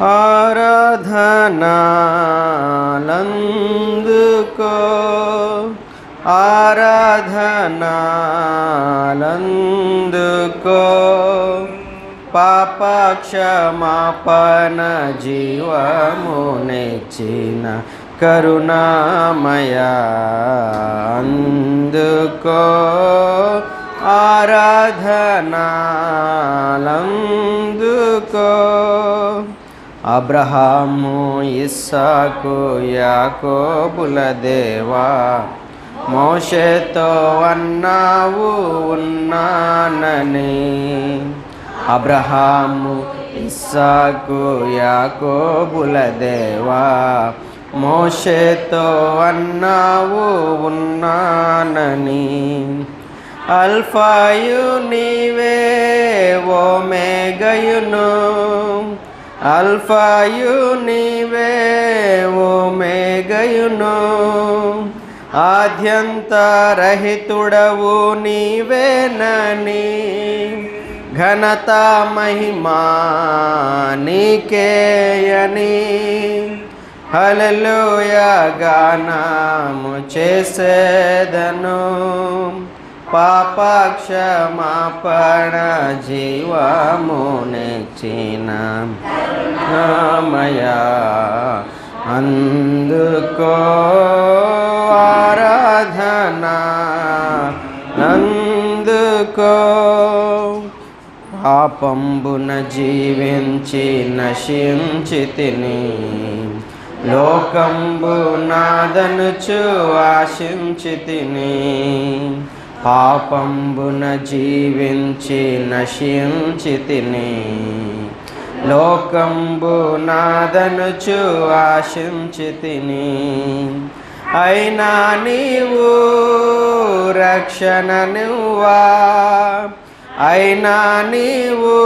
ఆరాధనాలందుకో ఆరాధనాలందుకో పాపక్షమాపణ జీవమునిచ్చిన కరుణామయ అందుకో ఆరాధనాలందుకో. అబ్రహాము ఇస్సాకు యాకోబుల దేవా మోషేతో అన్నావు ఉన్నానని. అబ్రహాము ఇస్సాకు యాకోబుల దేవా మోషేతో అన్నావు ఉన్నానని. అల్ఫాయు నీవే ఓమేగయును అల్ఫాయు నీవే ఓమేగయును. ఆద్యంతరహితుడవు నీవేనని. ఘనత మహిమా నీకేయని. హలలోయ గానము చేసేదను. పాపక్షమాపణ జీవమునిచ్చిన రామయ అందుకో ఆరాధన నందుకో పాపంబున జీవించి నశించి తిని లోకంబు నాదనుచు ఆశించి తిని పాపంబున జీవించి నశించి తిని లోకంబు నాదనుచు ఆశించి తిని అయినా నీవు రక్షణ నువ్వా? అయినా నీవు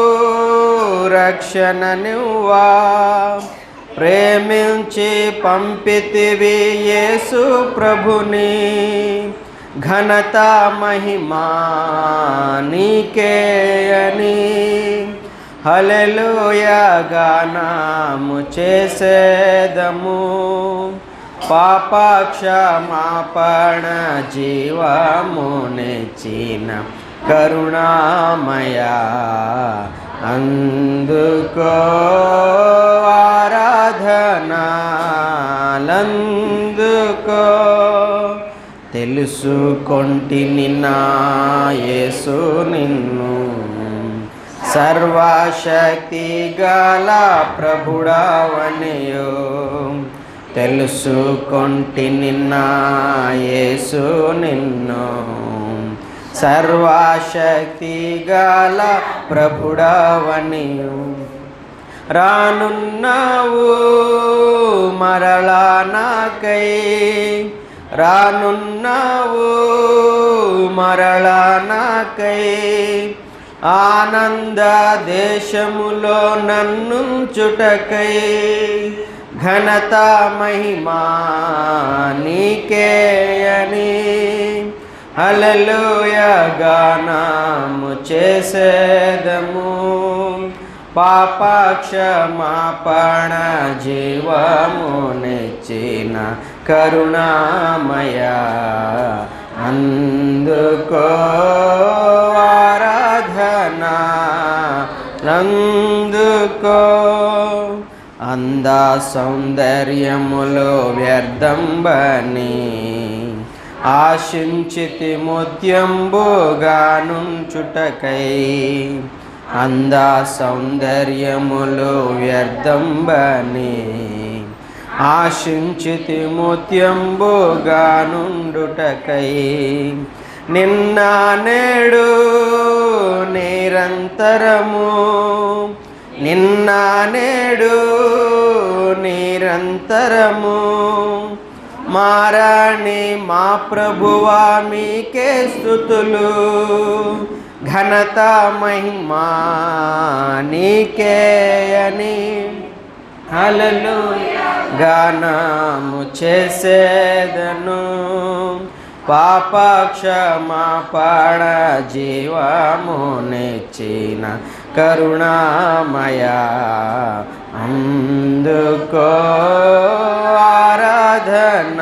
రక్షణ నువ్వా? ప్రేమించి పంపితివి యేసు ప్రభుని. ఘనత మహిమా నీకేయని హలెలుయ గానము చేసేదము పాపక్షమాపణ జీవమునిచిన కరుణామయ అందుకో తెలుసుకొంటిని నాయసు నిన్ను సర్వశక్తి గల ప్రభుడవనియో. తెలుసుకొంటిని నాయసు నిన్ను సర్వశక్తి గల ప్రభుడవనియు. రానున్నావు మరలా నాకై రానున్నావు మరలా నాకై ఆనంద దేశములో నన్ను చుటకై ఘనత మహిమా నీకే అని హలలోయ గానము చేసేదము. పాపక్షమాపణ జీవమునిచ్చిన కరుణామయ అందుకో ఆరాధన నందుకో అంద సౌందర్యములో వ్యర్థంబని ఆశించితి ముత్యంబుగానుంచుటకై అంద సౌందర్యములు వ్యర్థంబని ఆశించితి ముత్యంబుగానుండుటకై నిన్న నేడు నిరంతరము నిన్న నేడు నిరంతరము మారాణి మా ప్రభువా మీకే స్థుతులు ఘనత మహిమా నీకే అని హలలు గానము చేసేదను పాపక్షమాపణ జీవమునిచ్చిన కరుణామయ. అందుకో ఆరాధన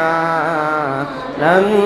నందు